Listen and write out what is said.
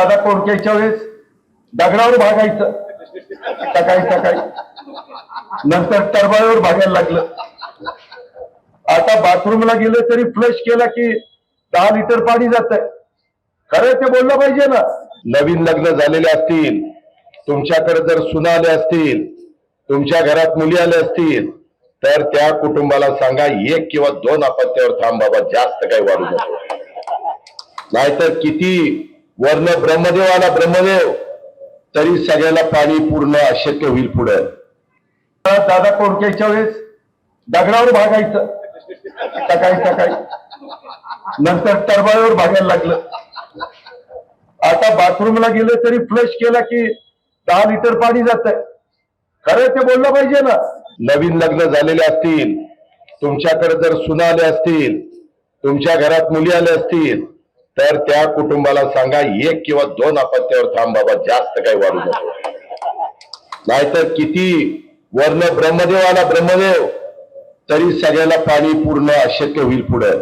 दादा कोणत्याच्या वेळेस? दगडावर भागायचं. सकाळी सकाळी. नंतर टरबाळीवर भागायला लागलं. आता बाथरूमला गेलं तरी फ्लश केला की दहा लिटर पाणी जात खरं ते बोललं पाहिजे ना. नवीन लग्न झालेले असतील. तुमच्याकडे जर सुना आले असतील तुमच्या घरात मुली आल्या असतील तर त्या कुटुंबाला सांगा एक किंवा दोन अपत्यावर थांब बाबा जास्त काही वाढू नको. नाहीतर किती वर्ण ब्रह्मदेव आला ब्रह्मदेव तरी सगळ्याला पाणी पूर्ण अशक्य होईल पुढे. दादा कोणत्याच्या वेळेस दगडावर भागायचं. सकाळी सकाळी. नंतर टरबाळीवर भागायला लागलं. आता बाथरूमला गेलं तरी फ्लश केला की दहा लिटर पाणी जात खरं ते बोललं पाहिजे ना. नवीन लग्न झालेले असतील. तुमच्याकडे जर सुना आले असतील तुमच्या घरात मुली आल्या असतील तर त्या कुटुंबाला सांगा एक किंवा दोन अपत्यावर थांब बाबा जास्त काही वाढू नको. नाहीतर किती वर्ण ब्रह्मदेव आला ब्रह्मदेव तरी सगळ्याला पाणी पूर्ण अशक्य होईल पुढं.